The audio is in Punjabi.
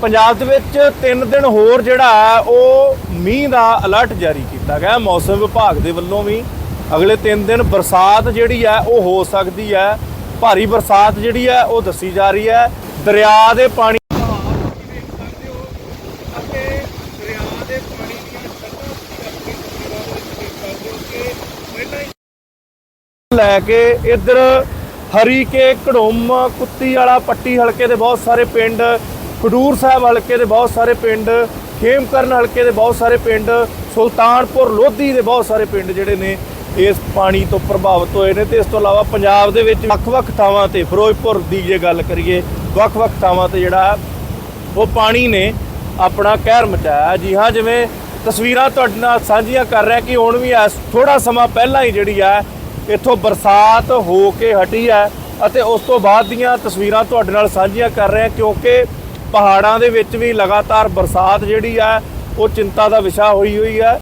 ਪੰਜਾਬ ਦੇ ਵਿੱਚ 3 ਦਿਨ ਹੋਰ ਜਿਹੜਾ ਹੈ, ਉਹ ਮੀਂਹ ਦਾ ਅਲਰਟ ਜਾਰੀ ਕੀਤਾ ਗਿਆ ਮੌਸਮ ਵਿਭਾਗ ਦੇ ਵੱਲੋਂ ਵੀ। ਅਗਲੇ 3 ਦਿਨ ਬਰਸਾਤ ਜਿਹੜੀ ਹੈ, ਉਹ ਹੋ ਸਕਦੀ ਹੈ। ਭਾਰੀ ਬਰਸਾਤ ਜਿਹੜੀ ਹੈ, ਉਹ ਦੱਸੀ ਜਾ ਰਹੀ ਹੈ। ਦਰਿਆ ਦੇ ਪਾਣੀ ਲੈ ਕੇ ਇੱਧਰ ਹਰੀ ਕੇ ਘੜੋਮ ਕੁੱਤੀ ਵਾਲਾ ਪੱਟੀ ਹਲਕੇ ਦੇ ਬਹੁਤ ਸਾਰੇ ਪਿੰਡ ਖਡੂਰ ਸਾਹਿਬ ਹਲਕੇ ਦੇ ਬਹੁਤ ਸਾਰੇ ਪਿੰਡ, ਖੇਮਕਰਨ ਹਲਕੇ ਦੇ ਬਹੁਤ ਸਾਰੇ ਪਿੰਡ, ਸੁਲਤਾਨਪੁਰ ਲੋਧੀ ਦੇ ਬਹੁਤ ਸਾਰੇ ਪਿੰਡ ਜਿਹੜੇ ਨੇ ਇਸ ਪਾਣੀ ਤੋਂ ਪ੍ਰਭਾਵਿਤ ਹੋਏ ਨੇ ਤੇ ਇਸ ਤੋਂ ਇਲਾਵਾ ਪੰਜਾਬ ਦੇ ਵਿੱਚ ਵੱਖ-ਵੱਖ ਥਾਵਾਂ ਤੇ ਫਿਰੋਜ਼ਪੁਰ ਦੀ ਜੇ ਗੱਲ ਕਰੀਏ, ਵੱਖ-ਵੱਖ ਥਾਵਾਂ ਤੇ ਜਿਹੜਾ ਉਹ ਪਾਣੀ ਨੇ ਆਪਣਾ ਕਹਿਰ ਮਚਾਇਆ। ਜੀ ਹਾਂ, ਜਿਵੇਂ ਤਸਵੀਰਾਂ ਤੁਹਾਡੇ ਨਾਲ ਸਾਂਝੀਆਂ ਕਰ ਰਿਹਾ ਕਿ ਹੁਣ ਵੀ ਐ ਥੋੜਾ ਸਮਾਂ ਪਹਿਲਾਂ ਹੀ ਜਿਹੜੀ ਹੈ ਇੱਥੋਂ ਬਰਸਾਤ ਹੋ ਕੇ ਹਟੀ ਹੈ ਅਤੇ ਉਸ ਤੋਂ ਬਾਅਦ ਦੀਆਂ ਤਸਵੀਰਾਂ ਤੁਹਾਡੇ ਨਾਲ ਸਾਂਝੀਆਂ ਕਰ ਰਿਹਾ ਕਿਉਂਕਿ ਪਹਾੜਾਂ ਦੇ ਵਿੱਚ ਵੀ ਲਗਾਤਾਰ ਬਰਸਾਤ ਜਿਹੜੀ ਹੈ ਉਹ ਚਿੰਤਾ ਦਾ ਵਿਸ਼ਾ ਹੋਈ ਹੋਈ ਹੈ